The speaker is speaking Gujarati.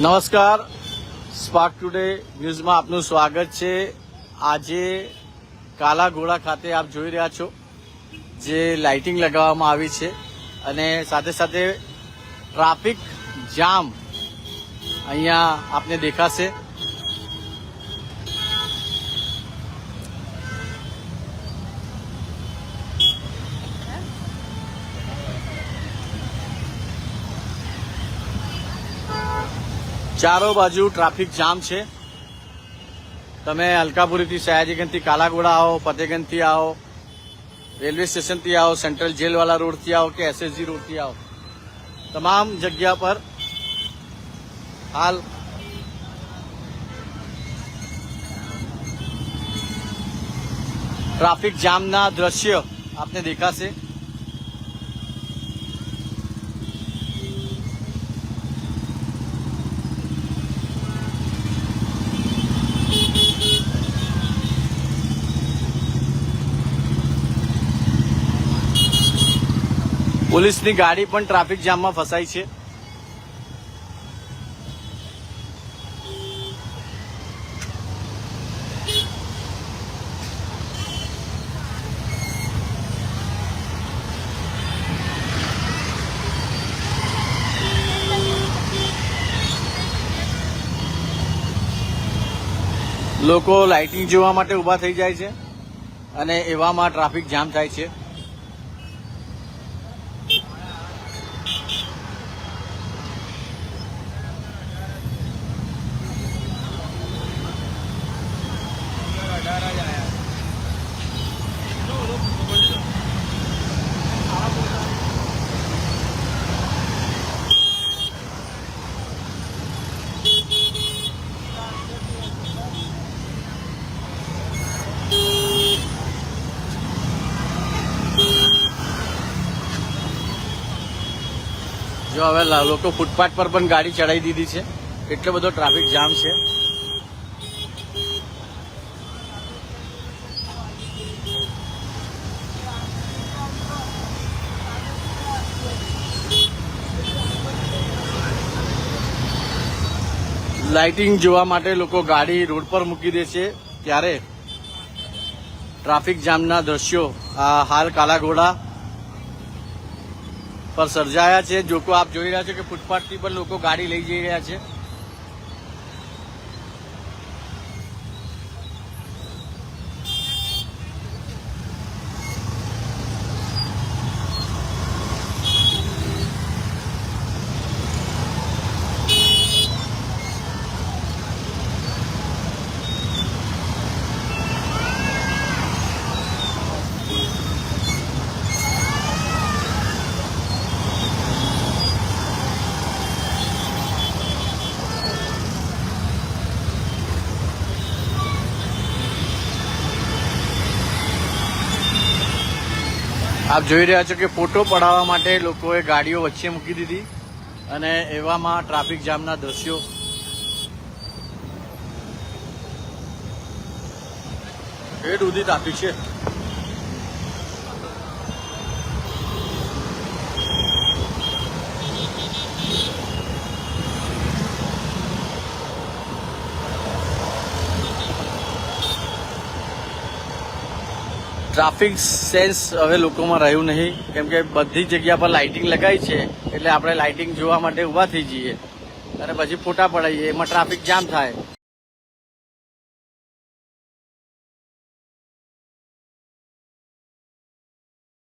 નમસ્કાર. સ્પાર્ક ટુડે ન્યૂઝમાં આપનું સ્વાગત છે. આજે કાલાઘોડા ખાતે આપ જોઈ રહ્યા છો જે લાઇટિંગ લગાવવામાં આવી છે અને સાથે સાથે ટ્રાફિક જામ અહીંયા આપને દેખાશે. ચારો બાજુ ટ્રાફિક જામ છે. તમે અલકાપુરીથી સયાજીગંજથી કાલાગોડા આવો, ફતેગંજથી આવો, રેલવે સ્ટેશનથી આવો, સેન્ટ્રલ જેલવાલા રોડથી આવો કે એસએસજી રોડથી આવો. તમામ જગ્યા પર હાલ ટ્રાફિક જામના દ્રશ્ય આપને દેખાશે. પોલીસની ગાડી પણ ટ્રાફિક જામમાં ફસાઈ છે. લોકો લાઇટિંગ જોવા માટે ઊભા થઈ જાય છે અને એવામાં ટ્રાફિક જામ થાય છે. જો હવે લોકો ફૂટપાથ પર પણ ગાડી ચડાવી દીધી છે. એટલો બધો ટ્રાફિક જામ છે. લાઇટિંગ જોવા માટે લોકો ગાડી રોડ પર મૂકી દે છે. ત્યારે ટ્રાફિક જામના દ્રશ્યો, આ હાલ કાલાઘોડા પર સર્જાયા છે. જોકો આપ જોઈ રહ્યા છો કે ફૂટપાથથી પણ લોકો ગાડી લઈ જઈ રહ્યા છે. આપ જોઈ રહ્યા છો કે ફોટો પડાવવા માટે લોકોએ ગાડીઓ વચ્ચે મૂકી દીધી અને એવામાં ટ્રાફિક જામના દ્રશ્યો. ભેટ ઉધી ટ્રાફિક છે. ટ્રાફિક સેન્સ હવે લોકોમાં રહ્યું નહીં. કેમ કે બધી જગ્યા પર લાઇટિંગ લગાવી છે, એટલે આપણે લાઇટિંગ જોવા માટે ઊભા થઈ જઈએ. અને પછી ફોટા પડાવીએ એમાં ટ્રાફિક જામ થાય.